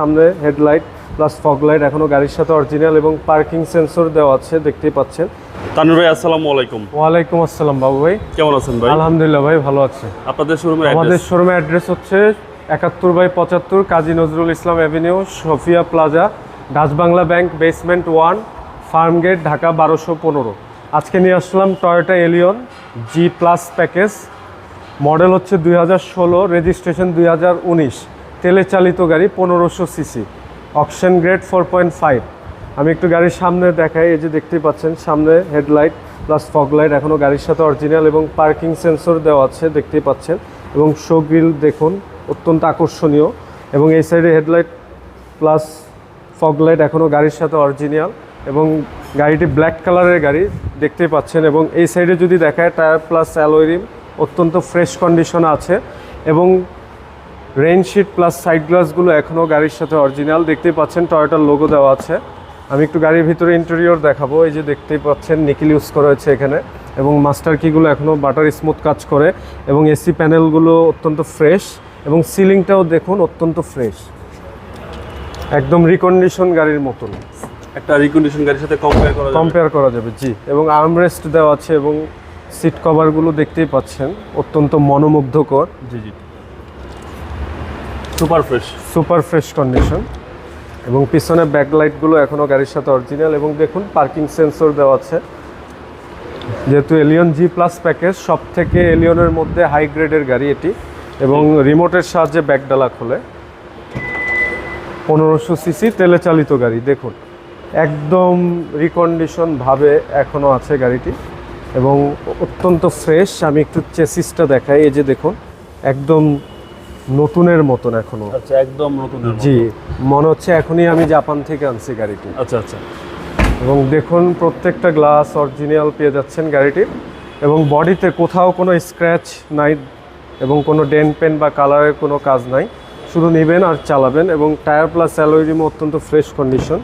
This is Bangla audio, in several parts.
সামনে হেডলাইট প্লাস ফগ লাইট এখনও গাড়ির সাথে অরিজিনাল এবং পার্কিং সেন্সর দেওয়া আছে দেখতেই পাচ্ছেন। তানুর ভাই আসসালামু আলাইকুম। ওয়ালাইকুম আসসালাম বাবু ভাই। কেমন আছেন ভাই? আলহামদুলিল্লাহ ভাই ভালো আছে। আপনাদের শোরুমের আমাদের শোরুমের অ্যাড্রেস হচ্ছে একাত্তর বাই পঁচাত্তর Kazi Nazrul Islam avenue Safia plaza Dutch Bangla bank basement one farm gate Dhaka বারোশো পনেরো। আজকে নিয়ে আসলাম Toyota Allion G plus package model হচ্ছে দুই হাজার ষোলো রেজিস্ট্রেশন দুই হাজার উনিশ। তেলে চালিত গাড়ি পনেরোশো CC. Option grade four point five. আমি একটু গাড়ির সামনে দেখাই, এই যে দেখতেই পাচ্ছেন, সামনে হেডলাইট প্লাস ফগ লাইট এখনও গাড়ির সাথে অরিজিনাল এবং পার্কিং সেন্সর দেওয়া আছে, দেখতেই পাচ্ছেন। এবং শো গ্রিল দেখুন, অত্যন্ত আকর্ষণীয়। এবং এই সাইডে হেডলাইট প্লাস ফগ লাইট এখনও গাড়ির সাথে অরিজিনাল। এবং গাড়িটি ব্ল্যাক কালারের গাড়ি, দেখতেই পাচ্ছেন। এবং এই সাইডে যদি দেখায়, টায়ার প্লাস অ্যালোয় অত্যন্ত ফ্রেশ কন্ডিশনে আছে। এবং রেইনশিট প্লাস সাইড গ্লাসগুলো এখনও গাড়ির সাথে অরিজিনাল দেখতেই পাচ্ছেন টয়োটার লোগো দেওয়া আছে। আমি একটু গাড়ির ভিতরে ইন্টেরিয়র দেখাবো। এই যে দেখতেই পাচ্ছেন নিকিল ইউজ করা হয়েছে এখানে। এবং মাস্টার কিগুলো এখনও বাটার স্মুথ কাজ করে। এবং এসি প্যানেলগুলো অত্যন্ত ফ্রেশ এবং সিলিংটাও দেখুন অত্যন্ত ফ্রেশ একদম রিকন্ডিশন গাড়ির মতন। একটা রিকন্ডিশন গাড়ির সাথে কম্পেয়ার করা কম্পেয়ার করা যাবে জি। এবং আর্মরেস্ট দেওয়া আছে এবং সিট কভারগুলো দেখতেই পাচ্ছেন অত্যন্ত মনোমুগ্ধকর। জি জি। Super fresh. Super fresh condition. এবং পিছনে ব্যাকলাইটগুলো এখনও গাড়ির সাথে অরিজিনাল এবং দেখুন পার্কিং সেন্সর দেওয়া আছে। যেহেতু এলিয়ন জি প্লাস প্যাকেজ সব থেকে এলিয়নের মধ্যে হাই গ্রেডের গাড়ি এটি এবং রিমোটের সাহায্যে ব্যাকডালা খোলে। পনেরোশো সিসি তেলে চালিত গাড়ি, দেখুন। একদম রিকন্ডিশন ভাবে এখনও আছে গাড়িটি এবং অত্যন্ত ফ্রেশ আমি একটু চেসিসটা দেখাই, এই যে দেখুন, একদম নতুনের মতন এখনও আচ্ছা একদম নতুন জি মনে হচ্ছে এখনই আমি জাপান থেকে আনছি গাড়িটি। আচ্ছা আচ্ছা। এবং দেখুন প্রত্যেকটা গ্লাস অরিজিনাল পেয়ে যাচ্ছেন গাড়িটির এবং বডিতে কোথাও কোনো স্ক্র্যাচ নাই এবং কোনো ডেন পেন বা কালারের কোনো কাজ নাই। শুধু নেবেন আর চালাবেন এবং টায়ার প্লাস অ্যালোরিমও অত্যন্ত ফ্রেশ কন্ডিশন।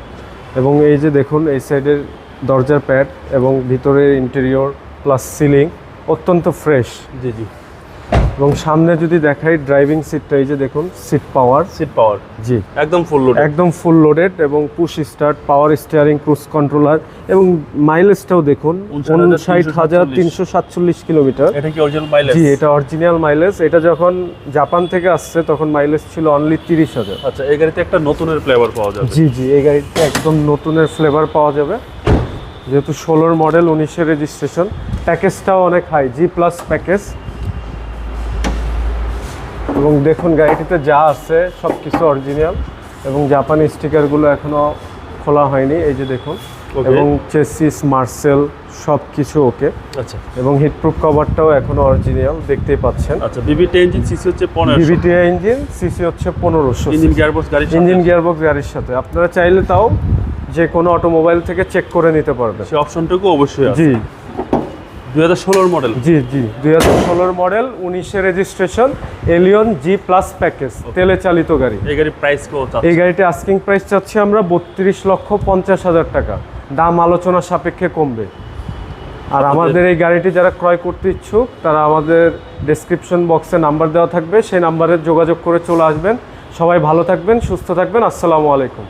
এবং এই যে দেখুন এই সাইডের দরজার প্যাড এবং ভিতরের ইন্টেরিয়র প্লাস সিলিং অত্যন্ত ফ্রেশ। জি জি। এবং সামনে যদি দেখাই ড্রাইভিং সিটটা এই যে দেখুন সিট পাওয়ার সিট পাওয়ার জি। একদম ফুল লোড একদম ফুল লোডেড এবং push start power steering cruise controller এবং মাইলেজটাও দেখুন 59,347 উনষাট হাজার তিনশো সাতচল্লিশ কিলোমিটার। এটা কি অরিজিনাল মাইলেজ জি এটা অরিজিনাল মাইলেজ এটা যখন জাপান থেকে আসছে তখন মাইলেজ ছিল অনলি তিরিশ হাজার। আচ্ছা এই গাড়িতে একটা নতুনের ফ্লেভার পাওয়া যাবে। জি জি এই গাড়িতে একদম নতুনের ফ্লেভার পাওয়া যাবে। যেহেতু ষোলোর মডেল উনিশের রেজিস্ট্রেশন প্যাকেজটাও অনেক হাই জি প্লাস প্যাকেজ এবং দেখুন গাড়িটিতে যা আছে সব কিছু অরিজিনাল এবং জাপানি স্টিকারগুলো এখনও খোলা হয়নি এই যে দেখুন. এবং চেসিস মার্সেল সব কিছু ওকে আচ্ছা। এবং হিটপ্রুফ কভারটাও এখনও অরিজিনাল দেখতেই পাচ্ছেন। আচ্ছা বিবিটি ইঞ্জিন সিসি হচ্ছে পনেরো বিবিটিআই ইঞ্জিন সিসি হচ্ছে পনেরোশো ইঞ্জিন গিয়ারবক্স গাড়ির সাথে। ইঞ্জিন গিয়ারবক্স গাড়ির সাথে। আপনারা চাইলে তাও যে কোনো অটোমোবাইল থেকে চেক করে নিতে পারবেন। সেই অপশনটুকু অবশ্যই আছে। জি। দুই হাজার ষোলোর মডেল জি জি দুই হাজার ষোলোর মডেল উনিশে registration Allion G plus package তেলে চালিত গাড়ি। এই গাড়ির প্রাইস কত এই গাড়িটি আস্কিং প্রাইস চাচ্ছি আমরা বত্রিশ লক্ষ পঞ্চাশ হাজার টাকা। দাম আলোচনা সাপেক্ষে কমবে। আর আমাদের এই গাড়িটি যারা ক্রয় করতে ইচ্ছুক তারা আমাদের ডেসক্রিপশন বক্সে নাম্বার দেওয়া থাকবে। সেই নাম্বারে যোগাযোগ করে চলে আসবেন। সবাই ভালো থাকবেন সুস্থ থাকবেন। আসসালামু আলাইকুম।